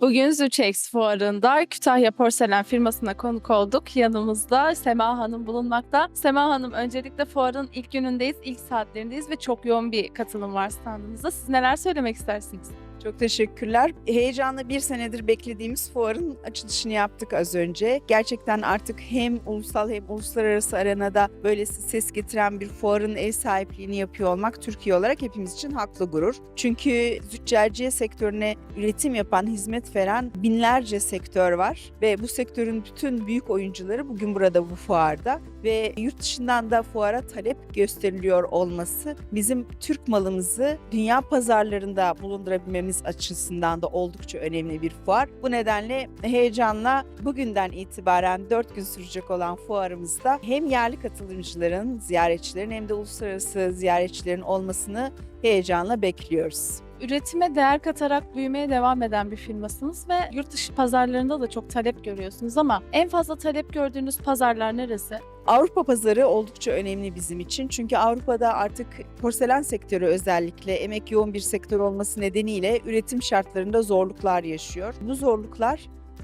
Bugün Züçex fuarında Kütahya Porselen firmasına konuk olduk. Yanımızda Sema Hanım bulunmakta. Sema Hanım öncelikle fuarın ilk günündeyiz, ilk saatlerindeyiz ve çok yoğun bir katılım var standınızda. Siz neler söylemek istersiniz? Çok teşekkürler. Heyecanla bir senedir beklediğimiz fuarın açılışını yaptık az önce. Gerçekten artık hem ulusal hem uluslararası arenada böylesi ses getiren bir fuarın ev sahipliğini yapıyor olmak Türkiye olarak hepimiz için haklı gurur. Çünkü züccaciye sektörüne üretim yapan, hizmet veren binlerce sektör var. Ve bu sektörün bütün büyük oyuncuları bugün burada bu fuarda. Ve yurt dışından da fuara talep gösteriliyor olması bizim Türk malımızı dünya pazarlarında bulundurabilmemiz açısından da oldukça önemli bir fuar. Bu nedenle heyecanla bugünden itibaren 4 gün sürecek olan fuarımızda hem yerli katılımcıların, ziyaretçilerin hem de uluslararası ziyaretçilerin olmasını heyecanla bekliyoruz. Üretime değer katarak büyümeye devam eden bir firmasınız ve yurt dışı pazarlarında da çok talep görüyorsunuz ama en fazla talep gördüğünüz pazarlar neresi? Avrupa pazarı oldukça önemli bizim için. Çünkü Avrupa'da artık porselen sektörü özellikle emek yoğun bir sektör olması nedeniyle üretim şartlarında zorluklar yaşıyor. Bu zorluklar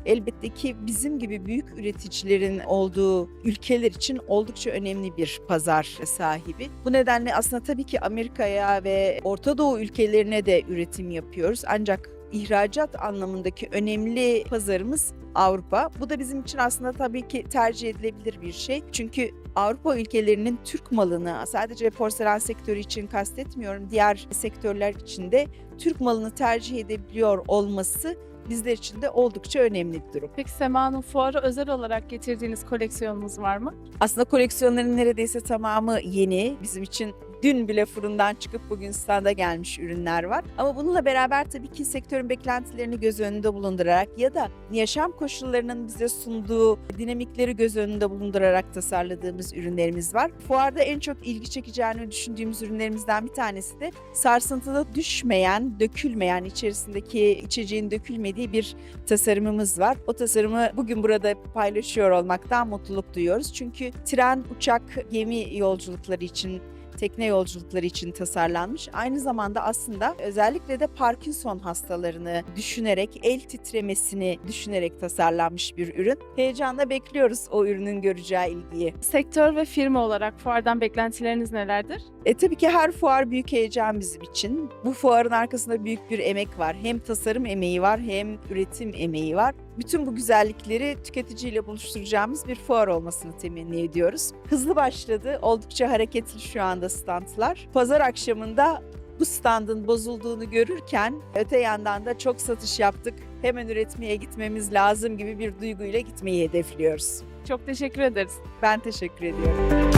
elbette ki bizim gibi büyük üreticilerin olduğu ülkeler için oldukça önemli bir pazar sahibi. Bu nedenle aslında tabii ki Amerika'ya ve Orta Doğu ülkelerine de üretim yapıyoruz. Ancak ihracat anlamındaki önemli pazarımız Avrupa. Bu da bizim için aslında tabii ki tercih edilebilir bir şey. Çünkü Avrupa ülkelerinin Türk malını sadece porselen sektörü için kastetmiyorum. Diğer sektörler için de Türk malını tercih edebiliyor olması bizler için de oldukça önemli bir durum. Peki Sema Hanım fuara özel olarak getirdiğiniz koleksiyonunuz var mı? Aslında koleksiyonların neredeyse tamamı yeni. Bizim için dün bile fırından çıkıp bugün standa gelmiş ürünler var. Ama bununla beraber tabii ki sektörün beklentilerini göz önünde bulundurarak ya da yaşam koşullarının bize sunduğu dinamikleri göz önünde bulundurarak tasarladığımız ürünlerimiz var. Fuarda en çok ilgi çekeceğini düşündüğümüz ürünlerimizden bir tanesi de sarsıntıda düşmeyen, dökülmeyen, içerisindeki içeceğin dökülmediği bir tasarımımız var. O tasarımı bugün burada paylaşıyor olmaktan mutluluk duyuyoruz. Çünkü tren, uçak, gemi yolculukları için tekne yolculukları için tasarlanmış. Aynı zamanda aslında özellikle de Parkinson hastalarını düşünerek, el titremesini düşünerek tasarlanmış bir ürün. Heyecanla bekliyoruz o ürünün göreceği ilgiyi. Sektör ve firma olarak fuardan beklentileriniz nelerdir? E tabii ki her fuar büyük heyecan bizim için. Bu fuarın arkasında büyük bir emek var. Hem tasarım emeği var hem üretim emeği var. Bütün bu güzellikleri tüketiciyle buluşturacağımız bir fuar olmasını temenni ediyoruz. Hızlı başladı. Oldukça hareketli şu anda standlar. Pazar akşamında bu standın bozulduğunu görürken öte yandan da çok satış yaptık. Hemen üretmeye gitmemiz lazım gibi bir duyguyla gitmeyi hedefliyoruz. Çok teşekkür ederiz. Ben teşekkür ediyorum.